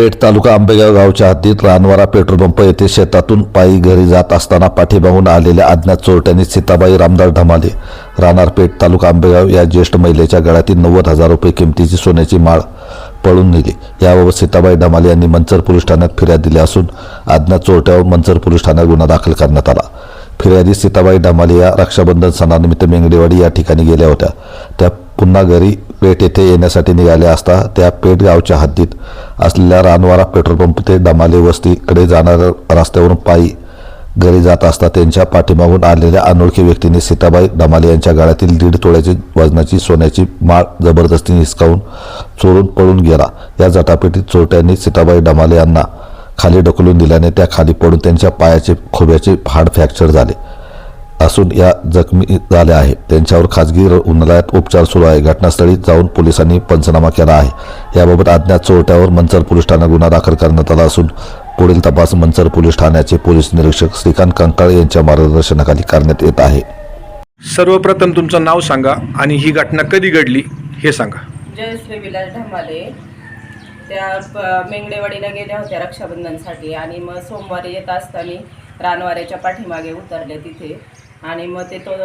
पेठ तालुका आंबेगाव गावच्या हद्दीत Ranwara petrol pump येथे शेतातून पायी घरी जात असताना पाठीमागून आलेल्या अज्ञात चोरट्यांनी सीताबाई रामदास धमाले. राहणार पेठ तालुका आंबेगाव या ज्येष्ठ महिलेच्या गळ्यातील नव्वद हजार रुपये किमतीची सोन्याची माळ पळून नेली. याबाबत सीताबाई धमाले यांनी मंचर पोलीस ठाण्यात फिर्याद दिली असून अज्ञात चोरट्यावर मंचर पोलीस ठाण्यात गुन्हा दाखल करण्यात आला. फिर्यादी सीताबाई धमाले या रक्षाबंधन सणानिमित्त मेंगडेवाडी या ठिकाणी गेल्या होत्या. त्या पुन्हा घरी पेठ येथे येण्यासाठी निघाले असता त्या पेठ गावच्या हद्दीत असलेल्या रानवारा पेट्रोल पंप ते डमाले वस्तीकडे जाणाऱ्या रस्त्यावरून पायी घरी जात असता त्यांच्या पाठीमागून आलेल्या अनोळखी व्यक्तीने सीताबाई डमाले यांच्या गाळ्यातील दीड तोळ्याची वजनाची सोन्याची माळ जबरदस्ती हिसकावून चोरून पळून गेला. या जटापेटीत चोरट्यांनी सीताबाई डमाले यांना खाली ढकलून दिल्याने त्या खाली पडून त्यांच्या पायाचे खोब्याचे हाड फ्रॅक्चर झाले. असून या जखमी झाल्या आहे त्यांच्यावर खाजगी रुग्णालयात उपचार सुरू आहे. घटनास्थळी जाऊन पोलिसांनी पंचनामा केला आहे. याबाबत अज्ञात चोरट्यावर मंचर पोलीस ठाण्यात गुन्हा दाखल करण्यात आला असून पुढील तपास मंचर पोलीस ठाण्याचे पोलीस निरीक्षक श्रीकांत कंकाळ यांच्या मार्गदर्शनाखाली करण्यात येत आहे. सर्वप्रथम तुमचं नाव सांगा आणि ही घटना कधी घडली हे सांगा. जयश्री विलास ढमाले. त्या प- मेंगडेवाडीला गेल्या होत्या रक्षाबंधनसाठी आणि मग सोमवारी येत असताना रानवाऱ्याच्या पाठीमागे उतरले तिथे. आणि मग ते तो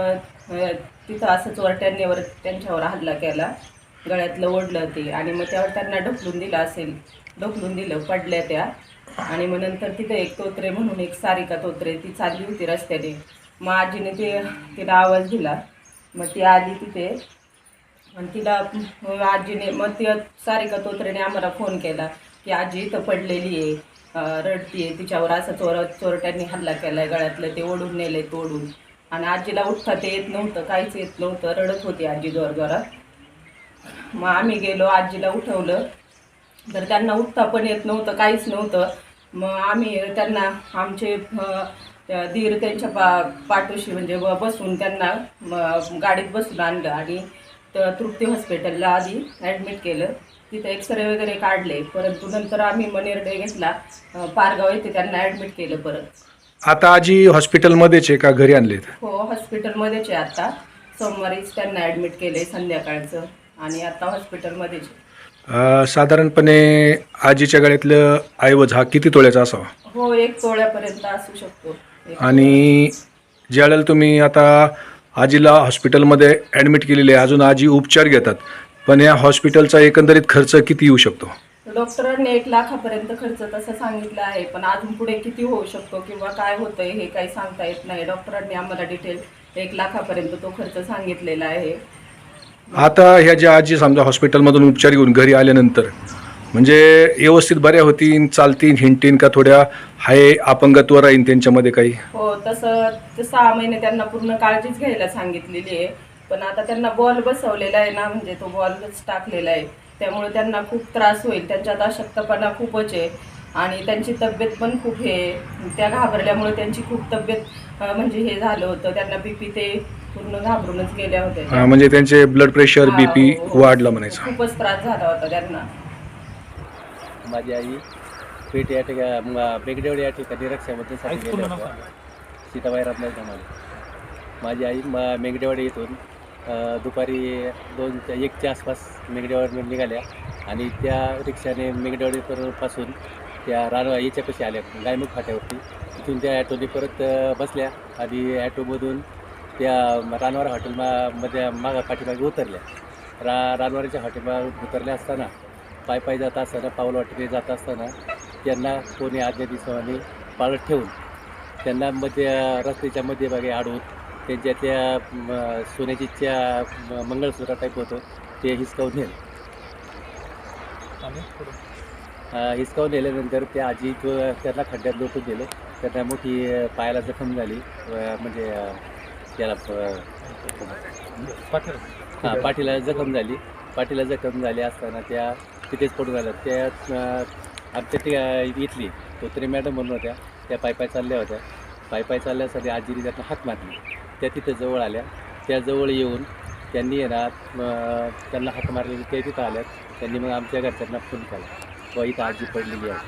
तिथं असं चोरट्यांनीवर त्यांच्यावर हल्ला केला. गळ्यातलं ओढलं ते आणि मग त्यावर त्यांना ढकलून दिलं असेल. ढकलून दिलं पडल्या त्या. आणि मग नंतर तिथं एक तोत्रे म्हणून एक सारिका तोत्रे ती चालली होती रस्त्याने. मग आजीने ते तिला आवाज दिला. मग ती आली तिथे. आणि तिला आजीने मग ती सारिका तोत्रेने आम्हाला फोन केला की आजी इथं पडलेली आहे. रडती आहे तिच्यावर असं चोर चोरट्यांनी हल्ला केला आहे गळ्यातलं ते ओढून नेलं आहे तोडून. आणि आजीला उठता ते येत नव्हतं काहीच येत नव्हतं रडत होती आजी जोरजोरात मग आम्ही गेलो आजीला उठवलं. तर त्यांना उठता पण येत नव्हतं काहीच नव्हतं. मग आम्ही त्यांना आमचे धीर त्यांच्या पा पाठोशी म्हणजे बसून त्यांना गाडीत बसून आणलं आणि त- तृप्ती हॉस्पिटलला आधी ॲडमिट केलं. तिथे एक्सरे वगैरे काढले. परंतु नंतर आम्ही मग निर्णय घेतला पारगाव येथे त्यांना ॲडमिट केलं परत. आता आजी हॉस्पिटलमध्येच आहे का? घरी आणलेत? हो हॉस्पिटलमध्येच आहे आता. सोमवारीच त्यांना ॲडमिट केलं संध्याकाळचं आणि आता हॉस्पिटलमध्येच आहे. अं, साधारणपणे आजीच्या गळ्यातलं ऐवज हा किती तोळ्याचा असावा? हो एक तोळ्यापर्यंत असू शकतो. एक आणि ज्यावेळेला तुम्ही आता आजीला हॉस्पिटलमध्ये ॲडमिट केलेले आहे अजून आजी उपचार घेतात पण या हॉस्पिटलचा एकंदरीत खर्च किती येऊ शकतो? डॉक्टरांनी एक लाखापर्यंत खर्च तसं सांगितलं आहे पण अजून पुढे किती होऊ शकतो किंवा काय होतंय हे काही सांगता येत नाही. डॉक्टरांनी आम्हाला डिटेल एक लाखापर्यंत तो खर्च सांगितलेला आहे. आता ह्या ज्या आजी समजा हॉस्पिटलमधून उपचार घेऊन घरी आल्यानंतर म्हणजे व्यवस्थित बऱ्या होतीन चालतीन हिंडतीन का थोड्या? हाय अपंगत्व राहीन त्यांच्यामध्ये काही? हो तसं ते सहा महिने त्यांना पूर्ण काळजीच घ्यायला सांगितलेली आहे. पण आता त्यांना बॉल बसवलेला आहे ना म्हणजे तो बॉलच टाकलेला आहे. त्यामुळे त्यांना खूप त्रास होईल. त्यांच्यात अशक्तपणा खूपच आहे. आणि त्यांची तब्येत पण खूप हे आहे. त्या घाबरल्यामुळे त्यांची खूप तब्येत म्हणजे हे झालं होतं. त्यांना बीपी ते पूर्ण घाबरूनच गेल्या होत्या. म्हणजे त्यांचे ब्लड प्रेशर हा, बीपी हो, हो. वाढला म्हणायचं. खूपच त्रास झाला होता त्यांना. माझी आई पेठ या ठिकाणी बेगडेवाडी या ठिकाणी रक्षाबंधनसाठी गेल्या होत्या सीताबाई रामदास धमाले. माझी आई म मेंगडेवाडी इथून अ, दुपारी दोन एकच्या आसपास मेंगडेवाडी निघाल्या. आणि त्या रिक्षाने मेंगडेवाडीपासून त्या रानवा याच्यापाशी आल्या गायमुख फाट्यावरती. तिथून त्या ॲटोने परत बसल्या आणि ॲटोमधून त्या रानवार हॉटेल मध्ये मागा पाठीमागे उतरल्या. रा रानवारीच्या हॉटेलवर उतरल्या असताना पाय पाय जात असताना पावलं वाटेने जात असताना त्यांना कोणी आज्ञा दिवसाने पाळत ठेवून त्यांना मध्ये रस्त्याच्या मध्यभागी अडवून त्यांच्या त्या सोन्याची त्या मंगळसूत्र टाईप होतं ते हिसकावून नेलं. हिसकावून नेल्यानंतर त्या आजी तो त्यांना खड्ड्यात लोटून दिलं त्यांना मोठी पायाला जखम झाली. म्हणजे त्याला हां पाठीला जखम झाली. पाठीला जखम झाली असताना त्या तिथेच पडून आल्या त्या आमच्या त्या इथली तोत्रे मॅडम म्हणून होत्या. त्या पाय पाय चालल्या होत्या. पाय पाय चालल्यासाठी आजीने त्यांना हाक मारली. त्या तिथं जवळ आल्या. त्याजवळ येऊन त्यांनी येणार त्यांना हात मारलेली त्या तिथं आल्यात. त्यांनी मग आमच्या घरच्यांना फोन केला. व इथं आजी पडलेली आहे.